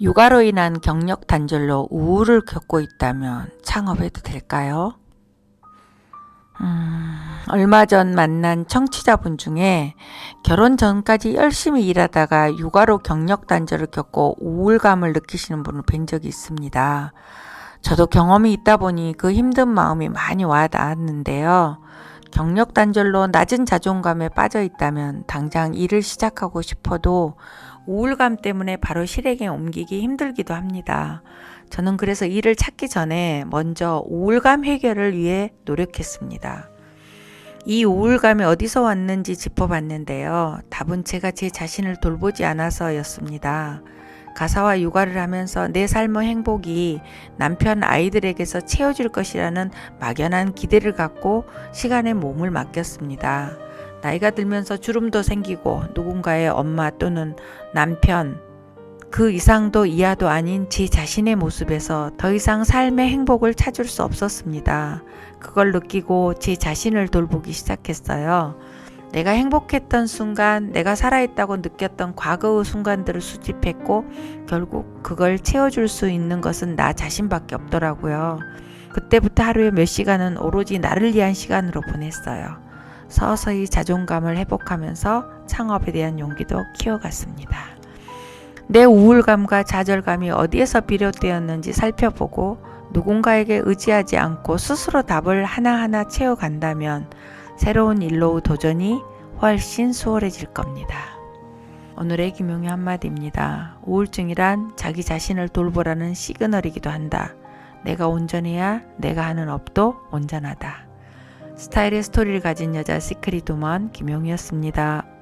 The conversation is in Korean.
육아로 인한 경력 단절로 우울을 겪고 있다면 창업해도 될까요? 음, 얼마 전 만난 청취자분 중에 결혼 전까지 열심히 일하다가 육아로 경력 단절을 겪고 우울감을 느끼시는 분을 뵌 적이 있습니다. 저도 경험이 있다 보니 그 힘든 마음이 많이 와 닿았는데요. 경력 단절로 낮은 자존감에 빠져 있다면 당장 일을 시작하고 싶어도 우울감 때문에 바로 실행에 옮기기 힘들기도 합니다. 저는 그래서 일을 찾기 전에 먼저 우울감 해결을 위해 노력했습니다. 이 우울감이 어디서 왔는지 짚어봤는데요. 답은 제가 제 자신을 돌보지 않아서였습니다. 가사와 육아를 하면서 내 삶의 행복이 남편 아이들에게서 채워질 것이라는 막연한 기대를 갖고 시간에 몸을 맡겼습니다. 나이가 들면서 주름도 생기고 누군가의 엄마 또는 남편 그 이상도 이하도 아닌 제 자신의 모습에서 더 이상 삶의 행복을 찾을 수 없었습니다. 그걸 느끼고 제 자신을 돌보기 시작했어요. 내가 행복했던 순간, 내가 살아있다고 느꼈던 과거의 순간들을 수집했고, 결국 그걸 채워줄 수 있는 것은 나 자신밖에 없더라고요. 그때부터 하루에 몇 시간은 오로지 나를 위한 시간으로 보냈어요. 서서히 자존감을 회복하면서 창업에 대한 용기도 키워갔습니다. 내 우울감과 좌절감이 어디에서 비롯되었는지 살펴보고 누군가에게 의지하지 않고 스스로 답을 하나하나 채워간다면 새로운 일로 도전이 훨씬 수월해질 겁니다. 오늘의 김용의 한마디입니다. 우울증이란 자기 자신을 돌보라는 시그널이기도 한다. 내가 온전해야 내가 하는 업도 온전하다. 스타일의 스토리를 가진 여자 시크릿 우먼 김용이었습니다.